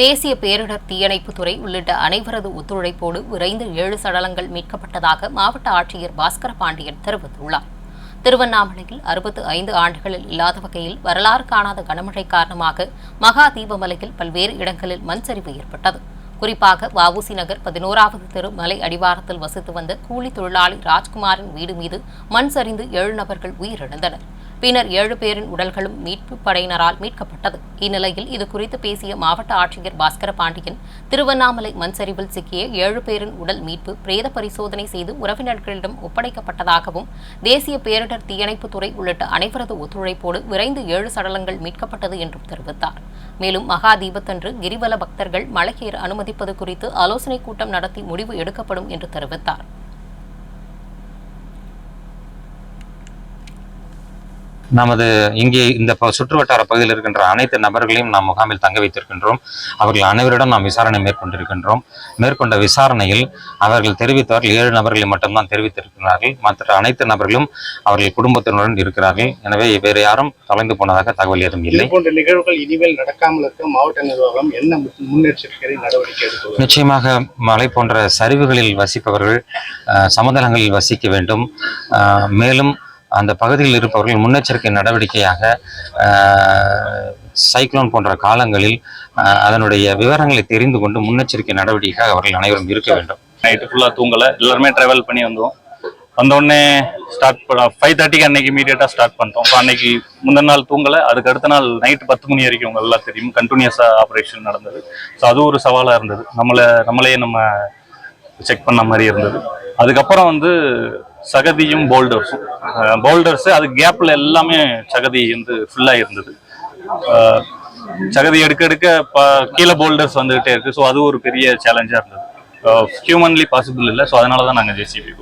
தேசிய பேரிடர் தீயணைப்பு துறை உள்ளிட்ட அனைவரது ஒத்துழைப்போடு விரைந்து ஏழு சடலங்கள் மீட்கப்பட்டதாக மாவட்ட ஆட்சியர் பாஸ்கர பாண்டியன் தெரிவித்துள்ளார். திருவண்ணாமலையில் அறுபத்து ஐந்து ஆண்டுகளில் இல்லாத வகையில் வரலாறு காணாத கனமழை காரணமாக மகா தீபமலையில் பல்வேறு இடங்களில் மண் சரிவு ஏற்பட்டது. குறிப்பாக வஉசி நகர் பதினோராவது தெரு மலை அடிவாரத்தில் வசித்து வந்த கூலி தொழிலாளி ராஜ்குமாரின் வீடு மீது மண் சரிந்து ஏழு நபர்கள் உயிரிழந்தனர். பின்னர் ஏழு பேரின் உடல்களும் மீட்பு படையினரால் மீட்கப்பட்டது. இந்நிலையில் இது குறித்து பேசிய மாவட்ட ஆட்சியர் பாஸ்கர பாண்டியன் திருவண்ணாமலை மண் சரிவில் சிக்கிய ஏழு பேரின் உடல் மீட்பு பிரேத பரிசோதனை செய்து உறவினர்களிடம் ஒப்படைக்கப்பட்டதாகவும் தேசிய பேரிடர் தீயணைப்பு துறை உள்ளிட்ட அனைவரது ஒத்துழைப்போடு விரைந்து ஏழு சடலங்கள் மீட்கப்பட்டது என்றும் தெரிவித்தார். மேலும் மகா தீபத்தன்று கிரிவல பக்தர்கள் மலையேற அனுமதிப்பது குறித்து ஆலோசனைக் கூட்டம் நடத்தி முடிவு எடுக்கப்படும் என்று தெரிவித்தார். நமது இங்கே இந்த ப- சுற்றுவட்டார பகுதியில் இருக்கின்ற அனைத்து நபர்களையும் நாம் முகாமில் தங்க வைத்திருக்கின்றோம். அவர்கள் அனைவரிடம் நாம் விசாரணை மேற்கொண்டிருக்கின்றோம். மேற்கொண்ட விசாரணையில் அவர்கள் தெரிவித்தவர்கள் ஏழு நபர்களை மட்டும்தான் தெரிவித்திருக்கிறார்கள். மற்ற அனைத்து நபர்களும் அவர்கள் குடும்பத்தினருடன் இருக்கிறார்கள். எனவே வேறு யாரும் தொலைந்து போனதாக தகவல் ஏதும் இல்லை. போன்ற நிகழ்வுகள் இனிமேல் நடக்காமல் இருக்க மாவட்ட நிர்வாகம் என்ன முன்னெச்சரிக்கை நடவடிக்கை நிச்சயமாக மலை போன்ற சரிவுகளில் வசிப்பவர்கள் சமதளங்களில் வசிக்க வேண்டும். மேலும் அந்த பகுதியில் இருப்பவர்கள் முன்னெச்சரிக்கை நடவடிக்கையாக சைக்ளோன் போன்ற காலங்களில் அதனுடைய விவரங்களை தெரிந்து கொண்டு முன்னெச்சரிக்கை நடவடிக்கையாக அவர்கள் அனைவரும் இருக்க வேண்டும். நைட்டு ஃபுல்லாக தூங்கலை. எல்லாருமே ட்ராவல் பண்ணி வந்தோம். வந்தோடனே ஸ்டார்ட் பண்ண ஃபைவ் தேர்ட்டிக்கு அன்னைக்கு இமீடியட்டாக ஸ்டார்ட் பண்ணிட்டோம். இப்போ அன்னைக்கு முந்தின நாள் தூங்கலை. அதுக்கு அடுத்த நாள் நைட்டு பத்து மணி வரைக்கும் உங்க எல்லாம் தெரியும். கண்டினியூஸாக ஆப்ரேஷன் நடந்தது. ஸோ அது ஒரு சவாலாக இருந்தது. நம்மளை நம்மளே நம்ம செக் பண்ண மாதிரி இருந்தது. அதுக்கப்புறம் வந்து சகதியும் போல்டர்ஸும். போல்டர்ஸ் அது கேப்பில் எல்லாமே சகதி வந்து ஃபுல்லாக இருந்தது. சகதி எடுக்க எடுக்க ப- கீழே போல்டர்ஸ் வந்துகிட்டே இருக்கு. ஸோ அது ஒரு பெரிய சேலஞ்சாக இருந்தது. ஹியூமன்லி பாசிபிள் இல்லை. ஸோ அதனால தான் நாங்கள் ஜேசிபி